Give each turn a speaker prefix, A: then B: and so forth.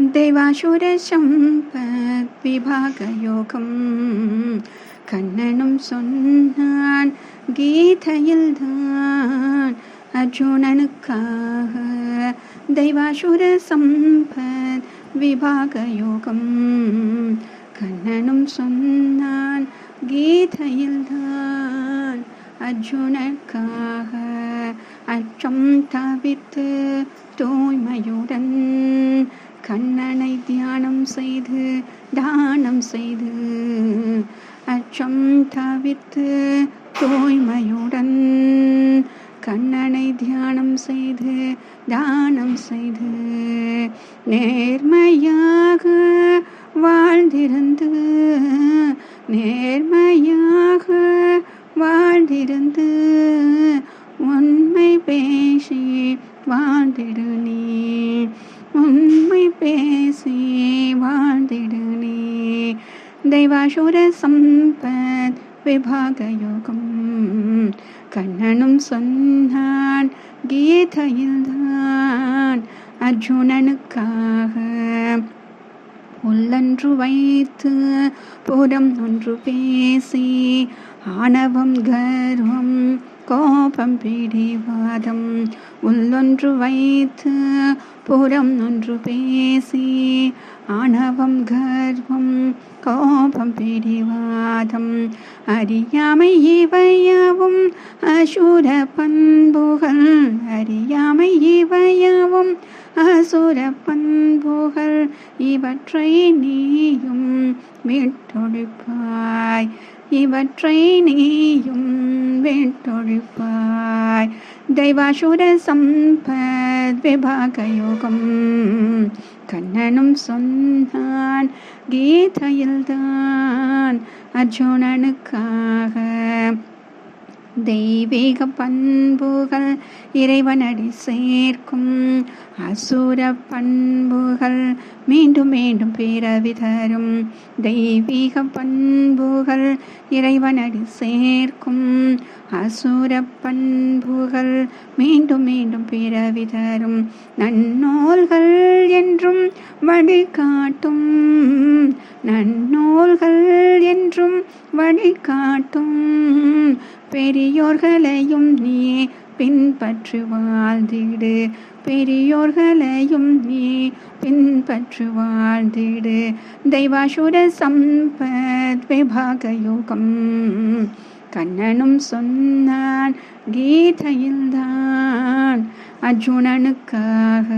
A: தெய்வாசுர சம்பத் விபாக யோகம் கண்ணனும் சொன்னான் கீதையில்தான் அர்ஜுனனுக்காக தெய்வாசுர சம்பத் விபாக யோகம் கண்ணனும் சொன்னான் கீதையில்தான் அர்ஜுனனுக்காக அச்சம் தவிர்த்து தூய்மையுடன் கண்ணனை தியானம் செய்து தானம் செய்து அச்சம் தவிர்த்து தூய்மையுடன் கண்ணனை தியானம் செய்து தானம் செய்து நேர்மையாக வாழ்ந்திருந்து நேர்மையாக வாழ்ந்திருந்து உண்மை பேசி வாழ்ந்திடு நீ. உண்மை பேசி வாழ்ந்திடு தெய்வாசுர சம்பத் விபாக யோகம் கண்ணனும் சொன்னான் கீதையில்தான் அர்ஜுனனுக்காக. உள்ளன்று வைத்து புறம் ஒன்று பேசி ஆணவம் கர்வம் கோபம் பிடிவாதம். உள்ளொன்று வைத்து புறம் ஒன்று பேசி ஆணவம் கர்வம் கோபம் பிடிவாதம். அறியாமை இவையவும் அசுர பண்புகள். அறியாமை இவையவும் அசுர பண்புகள். இவற்றை நீயும் விட்டொழிப்பாய் இவற்றை நீயும் விட்டொழிப்பாய் தெய்வாசுர சம்பத் விபாக யோகம் கண்ணனும் சொன்னான் கீதையில்தான் அர்ஜுனனுக்காக தெய்வீக பண்புகள் இறைவனடி சேர்க்கும். அசுர பண்புகள் மீண்டும் மீண்டும் பிறவி தரும். தெய்வீக பண்புகள் இறைவனடி சேர்க்கும். அசுர பண்புகள் மீண்டும் மீண்டும் பிறவி தரும். நன்னூல்கள் என்றும் வழிகாட்டும். நன்னூல்கள் என்றும் வழிகாட்டும் பெரியோர்களையும் நீ பின்பற்று வாழ்ந்திடு. பெரியோர்களையும் நீ பின்பற்று வாழ்ந்திடு. தெய்வாசுர சம்பத் விபாக யோகம். கண்ணனும் சொன்னான் கீதையில்தான் அர்ஜுனனுக்காக.